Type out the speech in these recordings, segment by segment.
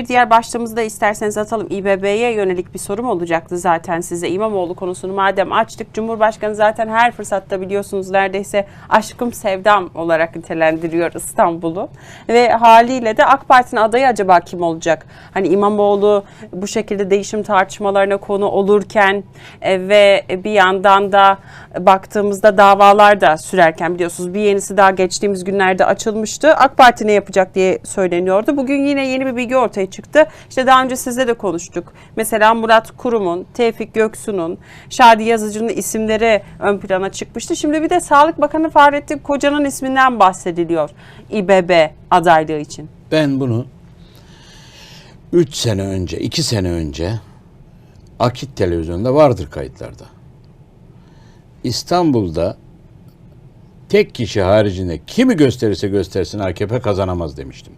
bir diğer başlığımızda isterseniz atalım. İBB'ye yönelik bir sorum olacaktı zaten size. İmamoğlu konusunu madem açtık. Cumhurbaşkanı zaten her fırsatta biliyorsunuz neredeyse aşkım sevdam olarak nitelendiriyor İstanbul'u. Ve haliyle de AK Parti'nin adayı acaba kim olacak? Hani İmamoğlu bu şekilde değişim tartışmalarına konu olurken e, ve bir yandan da baktığımızda davalar da sürerken biliyorsunuz bir yenisi daha geçtiğimiz günlerde açılmıştı. AK Parti ne yapacak diye söyleniyordu. Bugün yine yeni bir bilgi ortaya çıktı. İşte daha önce sizle de konuştuk. Mesela Murat Kurum'un, Tevfik Göksu'nun, Şadi Yazıcı'nın isimleri ön plana çıkmıştı. Şimdi bir de Sağlık Bakanı Fahrettin Koca'nın isminden bahsediliyor İBB adaylığı için. Ben bunu 3 sene önce, 2 sene önce Akit televizyonda vardır kayıtlarda. İstanbul'da tek kişi haricinde kimi gösterirse göstersin AKP kazanamaz demiştim.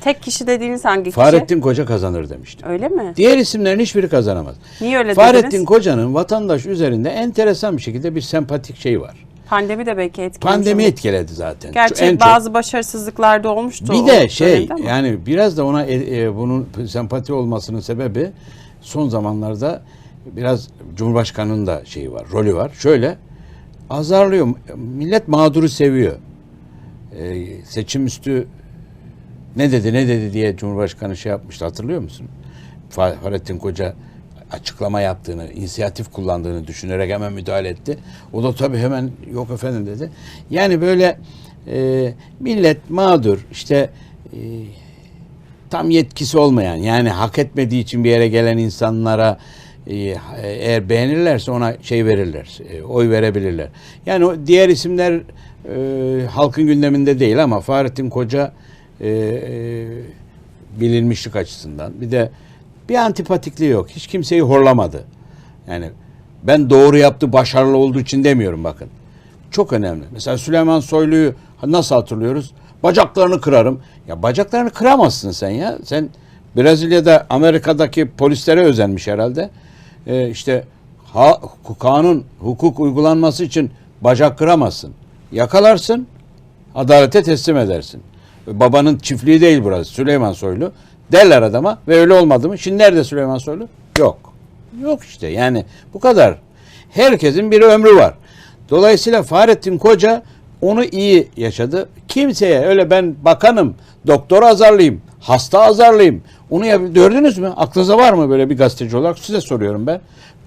Tek kişi dediğiniz hangi kişi? Fahrettin Koca kazanır demiştim. Öyle mi? Diğer isimlerin hiçbiri kazanamaz. Niye öyle Fahrettin dediniz? Koca'nın vatandaş üzerinde enteresan bir şekilde bir sempatik şey var. Pandemi de belki etkilemiş. Pandemi etkiledi zaten. Gerçi En çok. bazı başarısızlıklar da olmuştu. Bir de şey yani biraz da ona e, e, bunun sempati olmasının sebebi son zamanlarda biraz Cumhurbaşkanı'nın da şeyi var, rolü var. Şöyle azarlıyor. Millet mağduru seviyor. E, seçim üstü ne dedi ne dedi diye Cumhurbaşkanı şey yapmıştı hatırlıyor musun? Fa- Fahrettin Koca açıklama yaptığını, inisiyatif kullandığını düşünerek hemen müdahale etti. O da tabii hemen yok efendim dedi. Yani böyle e, millet mağdur işte e, tam yetkisi olmayan yani hak etmediği için bir yere gelen insanlara eğer beğenirlerse ona şey verirler, e, oy verebilirler. Yani diğer isimler e, halkın gündeminde değil ama Fahrettin Koca e, e, bilinmişlik açısından bir de bir antipatikliği yok. Hiç kimseyi horlamadı. Yani ben doğru yaptı, başarılı olduğu için demiyorum bakın. Çok önemli. Mesela Süleyman Soylu'yu nasıl hatırlıyoruz? Bacaklarını kırarım. Ya bacaklarını kıramazsın sen ya. Sen Brezilya'da Amerika'daki polislere özenmiş herhalde. Ee, işte ha, kanun, hukuk uygulanması için bacak kıramazsın. Yakalarsın, adalete teslim edersin. Babanın çiftliği değil burası Süleyman Soylu. Derler adama ve öyle olmadı mı? Şimdi nerede Süleyman Soylu? Yok. Yok işte yani bu kadar. Herkesin bir ömrü var. Dolayısıyla Fahrettin Koca onu iyi yaşadı. Kimseye öyle ben bakanım, doktor azarlayayım, hasta azarlayayım. Onu yap gördünüz mü? Aklınıza var mı böyle bir gazeteci olarak? Size soruyorum ben.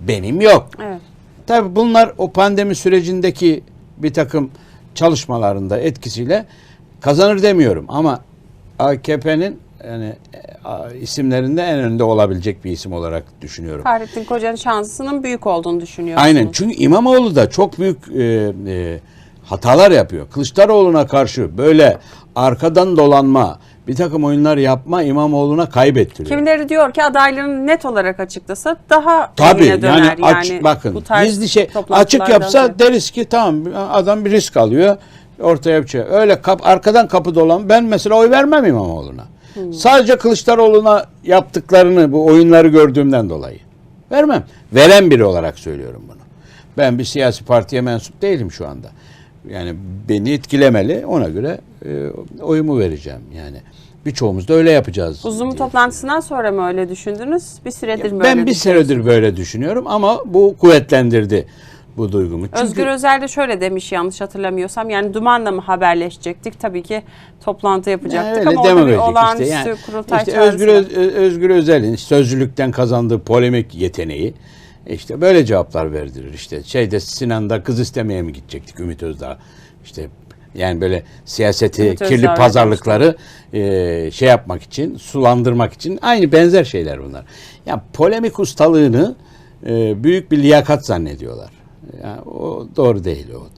Benim yok. Evet. Tabii bunlar o pandemi sürecindeki bir takım çalışmalarında etkisiyle kazanır demiyorum ama AKP'nin yani e, isimlerinde en önde olabilecek bir isim olarak düşünüyorum. Fahrettin Koca'nın şansının büyük olduğunu düşünüyorsunuz. Aynen çünkü İmamoğlu da çok büyük e, e, hatalar yapıyor. Kılıçdaroğlu'na karşı böyle arkadan dolanma, bir takım oyunlar yapma İmamoğlu'na kaybettiriyor. Kimileri diyor ki adaylığını net olarak açıklasa daha Tabii evine döner. yani aç bakın bu tarz gizli şey açık yapsa sonra. deriz ki tamam adam bir risk alıyor ortaya bir şey. Öyle kap, arkadan kapı dolan ben mesela oy vermem İmamoğlu'na. Hmm. Sadece Kılıçdaroğlu'na yaptıklarını bu oyunları gördüğümden dolayı. Vermem. Veren biri olarak söylüyorum bunu. Ben bir siyasi partiye mensup değilim şu anda. Yani beni etkilemeli ona göre e, oyumu vereceğim yani. Birçoğumuz da öyle yapacağız. Uzun toplantısından sonra mı öyle düşündünüz? Bir süredir mi ben bir senedir böyle düşünüyorum ama bu kuvvetlendirdi bu duygumu. Çünkü Özgür Özel de şöyle demiş yanlış hatırlamıyorsam. Yani Duman'la mı haberleşecektik? Tabii ki toplantı yapacaktık öyle ama orada bir olağanüstü işte. Yani, kurultay işte Özgür. Öz- Özgür Özel'in sözcülükten kazandığı polemik yeteneği işte böyle cevaplar verdirir. İşte şeyde Sinan'da kız istemeye mi gidecektik Ümit Özdağ? İşte yani böyle siyaseti, Ümit Özdağ kirli öyle pazarlıkları e, şey yapmak için, sulandırmak için aynı benzer şeyler bunlar. Yani polemik ustalığını e, büyük bir liyakat zannediyorlar. Yani o doğru değil o.